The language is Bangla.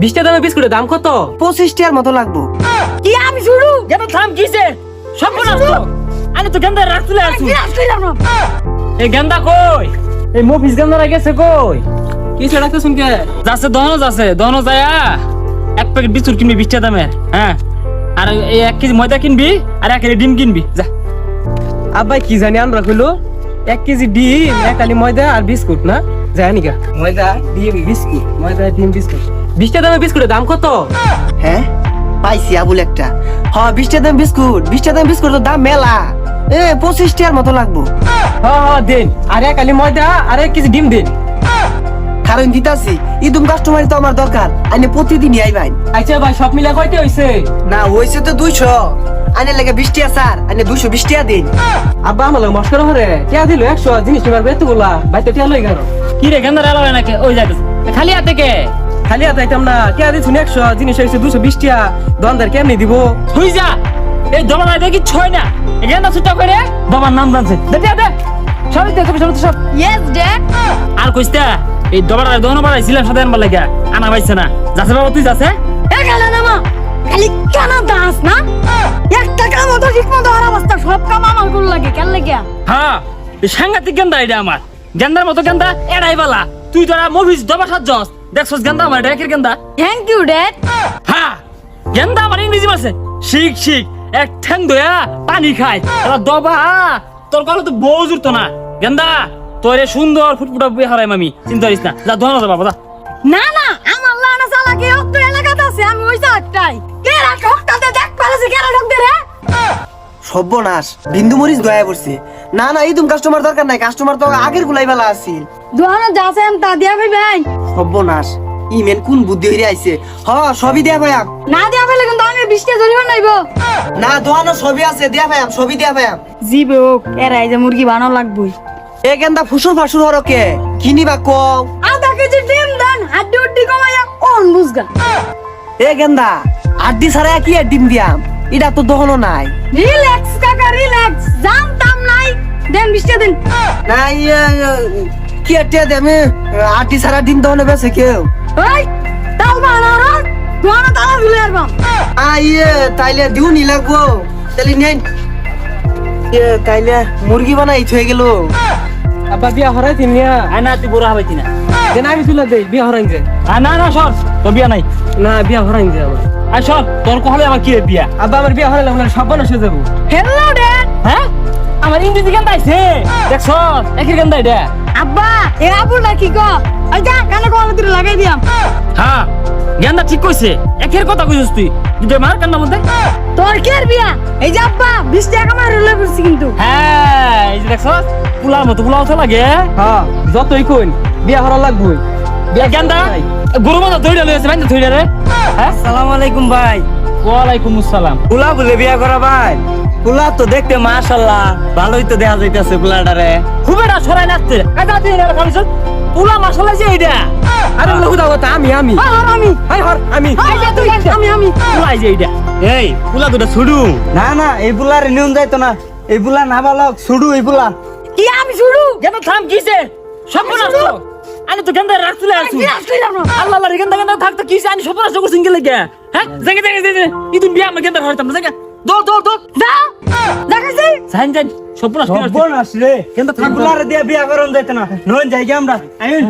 বিশটা দামে বিস্কুটের দাম কত? পঁচিশ টাকার মতো লাগবো। কি আমি শুরু? গেন্দা থাম সব আরে তো গেন্দা রাখ তুলে আসু বিরাজ কইলাম না এই গেন্দা কই? এই মফিস গেন্দারা গেছে কই? কি? শুনকে যাচ্ছে দহনো যাচ্ছে দহনো যায়া। এক প্যাকেট বিস্কুট কিনবি বিশটা দামের হ্যাঁ? আর এই এক কেজি ময়দা কিনবি আর এক কেজি ডিম কিনবি যা। আব্বাই কি জানি আনরা কইলো? এক কেজি ডিম এক আলি ময়দা আর বিস্কুট না? জানি গা ময়দা ডিম বিস্কুট। ময়দা ডিম বিস্কুট। বিশটা দামে বিস্কুটের দাম কত? হ্যাঁ? পাইছি আবুল একটা। হ বিশ টাকা দাম বিস্কুট। বিশ টাকা দাম বিস্কুটের দাম মেলা। এ পঁচিশ টাকার মতো লাগবো। হ্যাঁ হ্যাঁ দিন। আর এক আলি ময়দা আর এক কেজি ডিম দিন। কারণ দিতাছি ইদুম কাস্টমার তো আমার দরকার। আইনে প্রতিদিনই আইবাই আচ্ছা ভাই সব মিলা কয়তে হইছে? না হয়েছে তো দুইশো। আইনে লেগে বিশ টাকা স্যার আইনে দুইশো বিশ টাকা দিন। আব্বা আমার লগে মস্করা হরে। টিয়া দিল একশো জিনিস তোমার বেতু গুলা বাইতে টিয়া লই গেল। কি রে গেন্দা রেলা নাকি? ওই যাইতেছে। খালি হাতে কে? খালি হাতে আইতাম না টিয়া দিছুন একশো জিনিস হয়েছে দুশো বিশ টিয়া দোকানদার কেমনি দিব? তুই যা এই দবা নাই দেখি ছয় না এই গেন্দা ছুটা করে? বাবার নাম জানছে। দে দে দে সব দে সব সব ইয়েস ড্যাড আর কইস্তা এই দবার বাড়াইছিলাম সাথে আনবার লাগা আনা পাইছে না। যাচ্ছে বাবা তুই যাচ্ছে? এ গেলে না মা খালি কেন দাস না? একটা কাম তো ঠিক মতো আর অবস্থা সব কাম আমারগুলো লাগে কেন লাগে? হ্যাঁ এই সাংঘাতিক গেন্দা এটা আমার। গেন্দার মতো গেন্দা এড়াই বালা। তুই তোরা মুভিস দবা সাত জস। দেখছস গেন্দা আমার একের গেন্দা। থ্যাংক ইউ ড্যাড হ্যাঁ গেন্দা আমার ইংরেজি মাসে শিখ শিখ এক ঠ্যাং দয়া পানি খায়। এরা দবা তোর কথা তো বউ জুড়তো না। গেন্দা তোরে সুন্দর ফুটফুটা বিয়ে হারাই মামি চিন্তা করিস না। যা ধোয়া যাবা বাবা না না আমার লানা চালাকি অত্র এলাকাতে আছে? আমি ওই একটাই কে রাখ হকটাতে দেখ পারছি কেন ঢোক দে রে? সর্বনাশ বিন্দু মরিচ দয়া করছে। না না ইদুম কাস্টমার দরকার নাই। কাস্টমার তো আগের গুলাই বেলা আছিল। দোহানো যাছেন তা দিয়া ভাই সর্বনাশ। ইমেন কোন বুদ্ধি হইরে আইছে? হ সবই দিয়া ভাইয়াম না দিয়া ফেলে কিন্তু আমি বৃষ্টি জরিবা নাইব না দোয়ানো সবই আছে দিয়া ভাইয়াম সবই দিয়া ভাইয়াম জিবে হোক এরাই যে মুরগি বানানো লাগবই। এ গেন্দা ফুসুর ফাসুর হরকে কিনিবা কও? আধা কেজি ডিম দেন হাড্ডি উড্ডি কমাইয়া কোন বুঝগা এ গেন্দা আড্ডি ছাড়া কি আর ডিম দিয়াম এটা তো দহনো নাই। রিল্যাক্স কাকা রিল্যাক্স জানতাম নাই। দেন বৃষ্টি দিন। না ইয়ে, কি টিয়া দেমে আড্ডি ছাড়া ডিম দহনে বেছে কেউ। তালা আসবাম ইয়ে তাইলে দিও নি লাগবো। তাইলে নেন। ইয়ে তাইলে মুরগি বানাই থয়ে গেল। আব্বা বিয়া হরাই তিন নিয়া। আয় না তুই বুড়া হবাইতি না। দেন আমি তুলে দেই বিয়া হরাই যে না না সর। তোর বিয়া নাই। না বিয়া হরাই যে আমার আর সর। তোর কহলে আমার কি বিয়া? আব্বা আমার বিয়া হরাইলে আমার সব বনসে যাব। হ্যালো ড্যাড হ্যাঁ? আমার ইংরেজি গেন্দা আইছে দেখছ? একের গেন্দা এটা আব্বা এ আবুল না কি কো ওই যা কানে কল দিলে লাগাই দিয়াম। হ্যাঁ গেন্দা ঠিক কইছে। একের কথা কইছিস তুই। তুই মার কান্না বলতে তোর কি আর বিয়া? এই যে আব্বা বিশ টাকা আমার রুলে পড়ছি কিন্তু। হ্যাঁ এই যে দেখছ? পুলার মতো পুলাও তো লাগে। হ্যাঁ যতই কইন বিয়া হরা লাগবই। বিয়া গেন্দা গরু মাথা ধইরা লইছে বাইন্দা ধইরা রে। হ্যাঁ? সালাম আলাইকুম ভাই। ওয়ালাইকুম আসসালাম। পুলা বলে বিয়া করা ভাই। পুলা তো দেখতে মাশাল্লাহ ভালোই তো দেখা যাইতেছে পুলাটারে খুবেরা ছড়াই নাচতে কাজা তুই এর কামিছ পুলা মশলা যে এইটা আরে লোক দাও তা আমি আমি। আর আমি। হাই হর আমি। এই যে তুই আমি আমি। পুলা যে এইটা এই পুলা দুটা ছুডু। না না এই বুলার নিয়ম যাইতো না। এই বুলা না বালক ছুডু এই বুলা কি আমি ছুডু? গেন্দা থাম কিছে সব নষ্ট আরে তো গেন্দা রাখ তুলে আসু। বিরাজ কইলাম না। আল্লাহ আল্লাহ গেন্দা গেন্দা থাকতে কিছে সব নষ্ট করছিস গেলে গে হ্যাঁ? জায়গা জায়গা জায়গা ইদুন বিয়া আমার গেন্দা হইতাম জায়গা। দৌড় দৌড় দৌড়। দা দেখাইছি। জান জান সব নষ্ট সর্বনাশ রে। কিন্তু বুলার দিয়ে বিয়া করন যাইতে না। নয় যাই আমরা। আইন।